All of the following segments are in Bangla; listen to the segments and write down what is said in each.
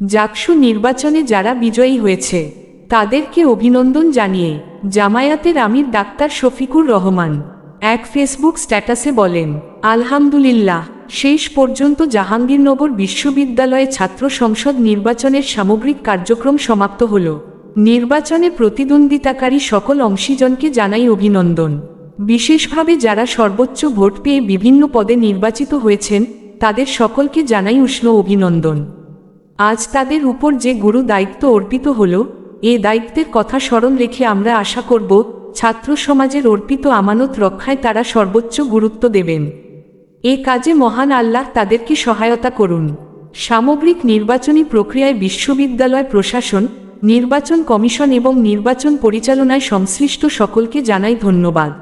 জাকসু নির্বাচনে যারা বিজয়ী হয়েছে, তাদেরকে অভিনন্দন জানিয়ে জামায়াতের আমির ডাক্তার শফিকুর রহমান এক ফেসবুক স্ট্যাটাসে বলেন, আলহামদুলিল্লাহ, শেষ পর্যন্ত জাহাঙ্গীরনগর বিশ্ববিদ্যালয়ে ছাত্র সংসদ নির্বাচনের সামগ্রিক কার্যক্রম সমাপ্ত হল। নির্বাচনে প্রতিদ্বন্দ্বিতাকারী সকল অংশীজনকে জানাই অভিনন্দন। বিশেষভাবে যারা সর্বোচ্চ ভোট পেয়ে বিভিন্ন পদে নির্বাচিত হয়েছেন, তাদের সকলকে জানাই উষ্ণ অভিনন্দন। আজ তাদের উপর যে গুরু দায়িত্ব অর্পিত হল, এ দায়িত্বের কথা স্মরণ রেখে আমরা আশা করব, ছাত্র সমাজের অর্পিত আমানত রক্ষায় তারা সর্বোচ্চ গুরুত্ব দেবেন। এ কাজে মহান আল্লাহ তাদেরকে সহায়তা করুন। সামগ্রিক নির্বাচনী প্রক্রিয়ায় বিশ্ববিদ্যালয় প্রশাসন, নির্বাচন কমিশন এবং নির্বাচন পরিচালনায় সংশ্লিষ্ট সকলকে জানাই ধন্যবাদ।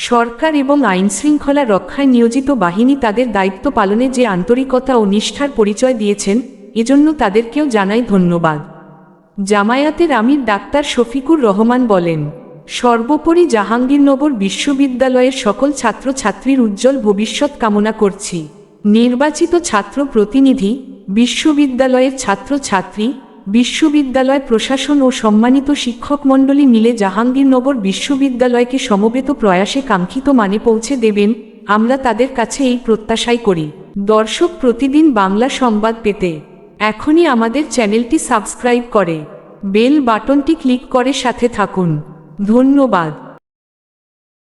সরকার এবং আইনশৃঙ্খলা রক্ষায় নিয়োজিত বাহিনী তাদের দায়িত্ব পালনে যে আন্তরিকতা ও নিষ্ঠার পরিচয় দিয়েছেন এজন্য তাদেরকেও জানাই ধন্যবাদ। জামায়াতের আমির ডাক্তার শফিকুর রহমান বলেন, সর্বোপরি জাহাঙ্গীরনগর বিশ্ববিদ্যালয়ের সকল ছাত্রছাত্রীর উজ্জ্বল ভবিষ্যৎ কামনা করছি। নির্বাচিত ছাত্র প্রতিনিধি, বিশ্ববিদ্যালয়ের ছাত্রছাত্রী, বিশ্ববিদ্যালয় প্রশাসন ও সম্মানিত শিক্ষক মণ্ডলী মিলে জাহাঙ্গীরনগর বিশ্ববিদ্যালয়কে সমবেত প্রয়াসে কাঙ্ক্ষিত মানে পৌঁছে দেবেন, আমরা তাদের কাছে এই প্রত্যাশাই করি। দর্শক প্রতিদিন বাংলা সংবাদ পেতে এখনই আমাদের চ্যানেলটি সাবস্ক্রাইব করে বেল বাটনটি ক্লিক করে সাথে থাকুন। ধন্যবাদ।